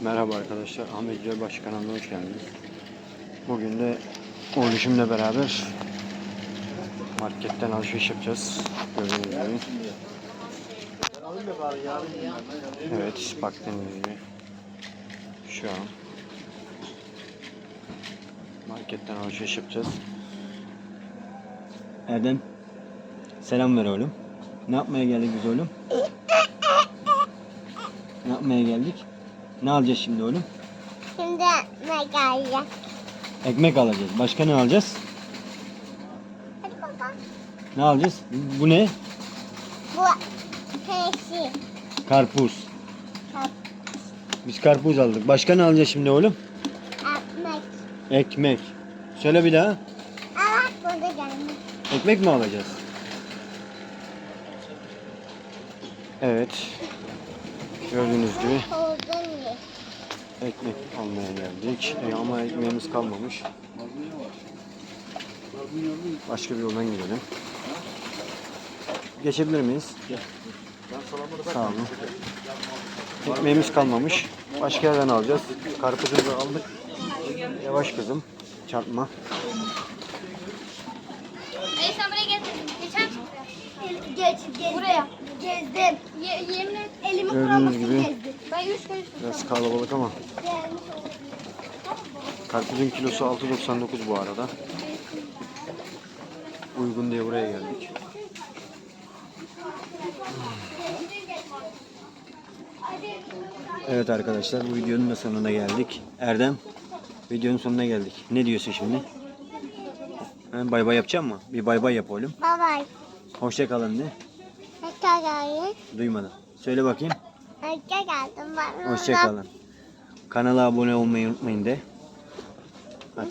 Merhaba arkadaşlar. Ahmet Gölbaşı kanalına hoş geldiniz. Bugün de oğluşumla beraber marketten alışveriş yapacağız. Gördüğünüz gibi. Evet, baktığınız gibi. Şu an marketten alışveriş yapacağız. Erdem, selam ver oğlum. Ne yapmaya geldik biz oğlum? Ne yapmaya geldik? Ne alacağız şimdi oğlum? Şimdi ne gelecek? Ekmek alacağız. Başka ne alacağız? Hadi baba. Ne alacağız? Bu ne? Bu peşi. Karpuz. Biz karpuz aldık. Başka ne alacağız şimdi oğlum? Ekmek. Ekmek. Söyle bir daha. Evet burada gelmiş. Ekmek mi alacağız? Evet. Gördüğünüz gibi ekmek almaya geldik. E, ama ekmeğimiz kalmamış. Başka bir yoldan gidelim. Geçebilir miyiz? Sağ olun. Ekmeğimiz kalmamış. Başka yerden alacağız. Karpuzu da aldık. Yavaş kızım. Çarpma. Geç, gezdim. Buraya. Gezdim. Ye, yemin et. Elimi Gördüğünüz gibi. gezdim. Ben üç kere Biraz kalabalık ama. Gelmiş Karpuzun kilosu 6.99 bu arada. Uygun diye buraya geldik. Evet arkadaşlar bu videonun da sonuna geldik. Erdem videonun sonuna geldik. Ne diyorsun şimdi? Bay bay yapacak mı? Bir bay bay yap oğlum. Bye bye. Hoşça kalın de. Hoşça geldin. Duymadım. Söyle bakayım. Hoşça. Ben Hoşça kalın. Kanala abone olmayı unutmayın de. Hadi.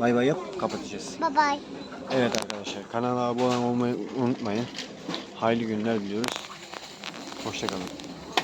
Bay bay yap, kapatacağız. Bye bye. Evet arkadaşlar, kanala abone olmayı unutmayın. Hayırlı günler diliyoruz. Hoşça kalın.